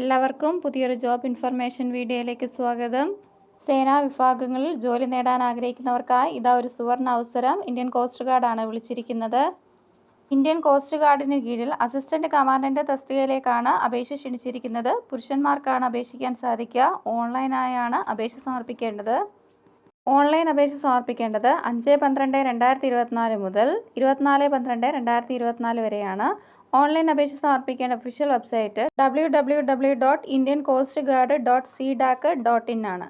എല്ലാവർക്കും പുതിയൊരു job information വീഡിയോയിലേക്ക് സ്വാഗതം. സേനാ വിഭാഗങ്ങളിൽ ജോലി നേടാൻ ആഗ്രഹിക്കുന്നവർക്കായി ഇതാ ഒരു സുവർണ അവസരം. ഇന്ത്യൻ കോസ്റ്റ് ഗാർഡാണ് വിളിച്ചിരിക്കുന്നത്. ഇന്ത്യൻ കോസ്റ്റ് ഗാർഡിന് കീഴിൽ അസിസ്റ്റന്റ് കമാൻഡന്റ് തസ്തികയിലേക്കാണ് അപേക്ഷ ക്ഷണിച്ചിരിക്കുന്നത്. പുരുഷന്മാർക്കാണ് അപേക്ഷിക്കാൻ സാധിക്കുക. ഓൺലൈനായാണ് അപേക്ഷ സമർപ്പിക്കേണ്ടത്. ഓൺലൈൻ അപേക്ഷ സമർപ്പിക്കേണ്ടത് അഞ്ച് പന്ത്രണ്ട് രണ്ടായിരത്തി ഇരുപത്തിനാല് മുതൽ ഇരുപത്തിനാല് പന്ത്രണ്ട് രണ്ടായിരത്തി ഇരുപത്തിനാല് വരെയാണ്. ഓൺലൈൻ അപേക്ഷ സമർപ്പിക്കേണ്ട official website W W W dot Indian coast guard dot C DAC dot in ആണ്.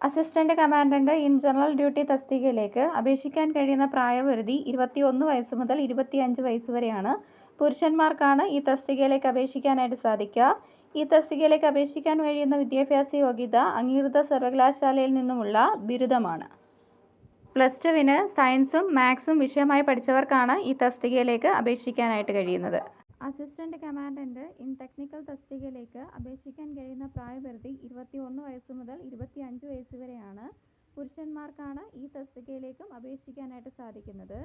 Assistant commandant in general duty തസ്തികയിലേക്ക് അപേക്ഷിക്കാൻ കഴിയുന്ന പ്രായപരിധി ഇരുപത്തിയൊന്ന് വയസ്സ് മുതൽ ഇരുപത്തിയഞ്ച് വയസ്സ് വരെയാണ്. പുരുഷന്മാർക്കാണ് ഈ തസ്തികയിലേക്ക് അപേക്ഷിക്കാനായിട്ട് സാധിക്കുക. ഈ തസ്തികയിലേക്ക് അപേക്ഷിക്കാൻ കഴിയുന്ന വിദ്യാഭ്യാസ യോഗ്യത അംഗീകൃത സർവകലാശാലയിൽ നിന്നുമുള്ള ബിരുദമാണ്. പ്ലസ് ടുവിന് സയൻസും മാത്സും വിഷയമായി പഠിച്ചവർക്കാണ് ഈ തസ്തികയിലേക്ക് അപേക്ഷിക്കാനായിട്ട് കഴിയുന്നത്. അസിസ്റ്റന്റ് കമാൻഡന്റ് ഇൻ ടെക്നിക്കൽ തസ്തികയിലേക്ക് അപേക്ഷിക്കാൻ കഴിയുന്ന പ്രായപരിധി ഇരുപത്തി ഒന്ന് വയസ്സ് മുതൽ ഇരുപത്തി അഞ്ച് വയസ്സ് വരെയാണ്. പുരുഷന്മാർക്കാണ് ഈ തസ്തികയിലേക്കും അപേക്ഷിക്കാനായിട്ട് സാധിക്കുന്നത്.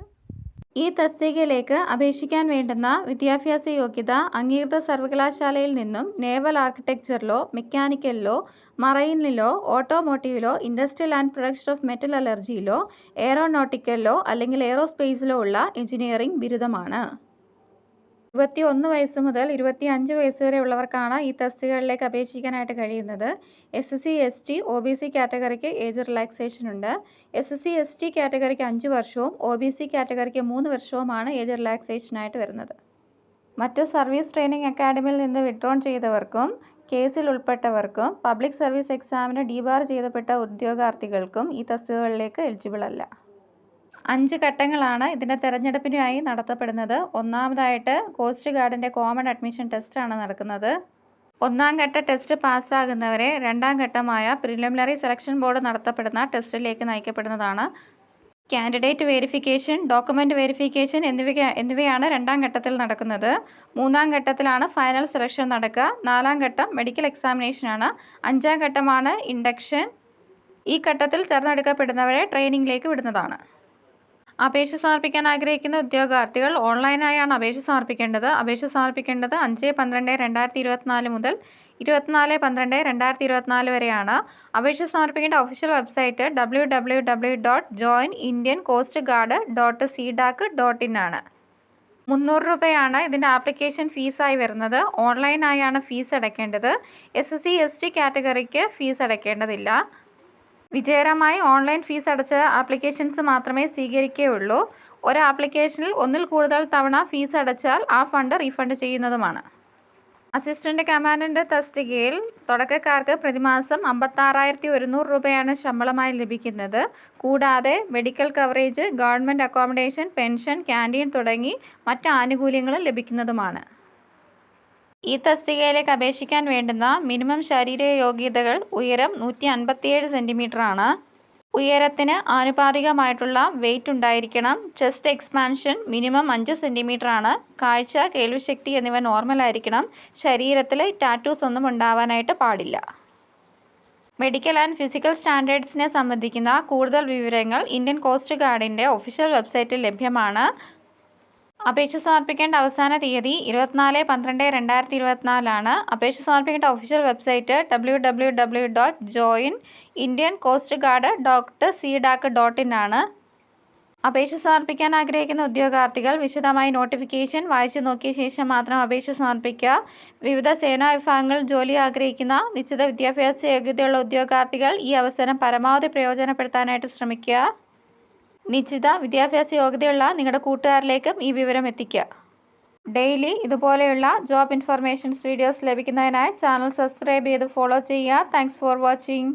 ഈ തസ്തികയിലേക്ക് അപേക്ഷിക്കാൻ വേണ്ടുന്ന വിദ്യാഭ്യാസ യോഗ്യത അംഗീകൃത സർവകലാശാലയിൽ നിന്നും നേവൽ ആർക്കിടെക്ചറിലോ മെക്കാനിക്കലിലോ മറൈനിലോ ഓട്ടോമോട്ടീവിലോ industrial and production of metal അലർജിയിലോ എയറോനോട്ടിക്കലിലോ അല്ലെങ്കിൽ എയറോസ്പേസിലോ ഉള്ള എഞ്ചിനീയറിംഗ് ബിരുദമാണ്. ഇരുപത്തി ഒന്ന് വയസ്സ് മുതൽ ഇരുപത്തി അഞ്ച് വയസ്സ് വരെ ഉള്ളവർക്കാണ് ഈ തസ്തികകളിലേക്ക് അപേക്ഷിക്കാനായിട്ട് കഴിയുന്നത്. S C S T O B C കാറ്റഗറിക്ക് age relaxation ഉണ്ട്. S S C S T കാറ്റഗറിക്ക് അഞ്ച് വർഷവും ഒ ബി സി കാറ്റഗറിക്ക് മൂന്ന് വർഷവുമാണ് ഏജ് റിലാക്സേഷനായിട്ട് വരുന്നത്. മറ്റു സർവീസ് ട്രെയിനിങ് അക്കാഡമിയിൽ നിന്ന് വിഡ്രോൺ ചെയ്തവർക്കും കേസിൽ ഉൾപ്പെട്ടവർക്കും പബ്ലിക് സർവീസ് എക്സാമിന് ഡിബാർ ചെയ്തപ്പെട്ട ഉദ്യോഗാർത്ഥികൾക്കും ഈ തസ്തികകളിലേക്ക് എലിജിബിൾ അല്ല. അഞ്ച് ഘട്ടങ്ങളാണ് ഇതിന്റെ തിരഞ്ഞെടുപ്പിനായി നടത്തപ്പെടുന്നത്. ഒന്നാമതായിട്ട് കോസ്റ്റ് ഗാർഡിന്റെ കോമൺ അഡ്മിഷൻ ടെസ്റ്റാണ് നടക്കുന്നത്. ഒന്നാം ഘട്ട ടെസ്റ്റ് പാസ്സാകുന്നവരെ രണ്ടാം ഘട്ടമായ പ്രിലിമിനറി സെലക്ഷൻ ബോർഡ് നടത്തപ്പെടുന്ന ടെസ്റ്റിലേക്ക് നയിക്കപ്പെടുന്നതാണ്. കാൻഡിഡേറ്റ് വെരിഫിക്കേഷൻ ഡോക്യുമെന്റ് വെരിഫിക്കേഷൻ എന്നിവ എന്നിവയാണ് രണ്ടാം ഘട്ടത്തിൽ നടക്കുന്നത്. മൂന്നാം ഘട്ടത്തിലാണ് ഫൈനൽ സെലക്ഷൻ നടക്കുക. നാലാം ഘട്ടം മെഡിക്കൽ എക്സാമിനേഷനാണ് അഞ്ചാം ഘട്ടമാണ് ഇൻഡക്ഷൻ ഈ ഘട്ടത്തിൽ തിരഞ്ഞെടുക്കപ്പെടുന്നവരെ ട്രെയിനിങ്ങിലേക്ക് വിടുന്നതാണ്. അപേക്ഷ സമർപ്പിക്കാൻ ആഗ്രഹിക്കുന്ന ഉദ്യോഗാർത്ഥികൾ ഓൺലൈനായാണ് അപേക്ഷ സമർപ്പിക്കേണ്ടത്. അപേക്ഷ സമർപ്പിക്കേണ്ടത് അഞ്ച് പന്ത്രണ്ട് രണ്ടായിരത്തി ഇരുപത്തിനാല് മുതൽ ഇരുപത്തിനാല് പന്ത്രണ്ട് രണ്ടായിരത്തി ഇരുപത്തിനാല് വരെയാണ്. അപേക്ഷ സമർപ്പിക്കേണ്ട official website W W W dot join Indian coast guard dot C DAC dot in ആണ്. മുന്നൂറ് രൂപയാണ് ഇതിന്റെ ആപ്ലിക്കേഷൻ ഫീസായി വരുന്നത്. ഓൺലൈനായാണ് ഫീസ് അടയ്ക്കേണ്ടത്. S S C S T കാറ്റഗറിക്ക് fees അടയ്ക്കേണ്ടതില്ല. വിജയകരമായി ഓൺലൈൻ ഫീസ് അടച്ച ആപ്ലിക്കേഷൻസ് മാത്രമേ സ്വീകരിക്കുകയുള്ളൂ. ഒരു ആപ്ലിക്കേഷനിൽ ഒന്നിൽ കൂടുതൽ തവണ ഫീസ് അടച്ചാൽ ആ ഫണ്ട് റീഫണ്ട് ചെയ്യുന്നതുമാണ്. അസിസ്റ്റന്റ് കമാൻഡന്റ് തസ്തികയിൽ തുടക്കക്കാർക്ക് പ്രതിമാസം അമ്പത്താറായിരത്തി ഒരുന്നൂറ് രൂപയാണ് ശമ്പളമായി ലഭിക്കുന്നത്. കൂടാതെ medical coverage government accommodation pension canteen തുടങ്ങി മറ്റ് ആനുകൂല്യങ്ങളും ലഭിക്കുന്നതുമാണ്. ഈ തസ്തികയിലേക്ക് അപേക്ഷിക്കാൻ വേണ്ടുന്ന മിനിമം ശാരീരിക യോഗ്യതകൾ ഉയരം നൂറ്റി അൻപത്തിയേഴ് സെന്റിമീറ്റർ ആണ് ഉയരത്തിന് ആനുപാതികമായിട്ടുള്ള വെയിറ്റ് ഉണ്ടായിരിക്കണം. ചെസ്റ്റ് എക്സ്പാൻഷൻ മിനിമം അഞ്ച് ആണ് കാഴ്ച കേൾവിശക്തി എന്നിവ നോർമൽ ആയിരിക്കണം. ശരീരത്തിൽ ടാറ്റൂസ് ഒന്നും ഉണ്ടാവാനായിട്ട് പാടില്ല. മെഡിക്കൽ ആൻഡ് ഫിസിക്കൽ സ്റ്റാൻഡേർഡ്സിനെ സംബന്ധിക്കുന്ന കൂടുതൽ വിവരങ്ങൾ ഇന്ത്യൻ കോസ്റ്റ് ഗാർഡിന്റെ ഒഫീഷ്യൽ വെബ്സൈറ്റിൽ ലഭ്യമാണ്. അപേക്ഷ സമർപ്പിക്കേണ്ട അവസാന തീയതി ഇരുപത്തിനാല് പന്ത്രണ്ട് രണ്ടായിരത്തി ഇരുപത്തിനാലാണ് അപേക്ഷ സമർപ്പിക്കേണ്ട official website W W W dot join Indian coast guard dot C DAC dot in ആണ്. അപേക്ഷ സമർപ്പിക്കാൻ ആഗ്രഹിക്കുന്ന ഉദ്യോഗാർത്ഥികൾ വിശദമായി നോട്ടിഫിക്കേഷൻ വായിച്ചു നോക്കിയ ശേഷം മാത്രം അപേക്ഷ സമർപ്പിക്കുക. വിവിധ സേനാ വിഭാഗങ്ങളിൽ ജോലി ആഗ്രഹിക്കുന്ന നിശ്ചിത വിദ്യാഭ്യാസ യോഗ്യതയുള്ള ഉദ്യോഗാർത്ഥികൾ ഈ അവസരം പരമാവധി പ്രയോജനപ്പെടുത്താനായിട്ട് ശ്രമിക്കുക. നിശ്ചിത വിദ്യാഭ്യാസ യോഗ്യതയുള്ള നിങ്ങളുടെ കൂട്ടുകാരിലേക്കും ഈ വിവരം എത്തിക്കുക. ഡെയിലി ഇതുപോലെയുള്ള ജോബ് ഇൻഫർമേഷൻസ് വീഡിയോസ് ലഭിക്കുന്നതിനായി ചാനൽ സബ്സ്ക്രൈബ് ചെയ്ത് ഫോളോ ചെയ്യുക. Thanks for watching.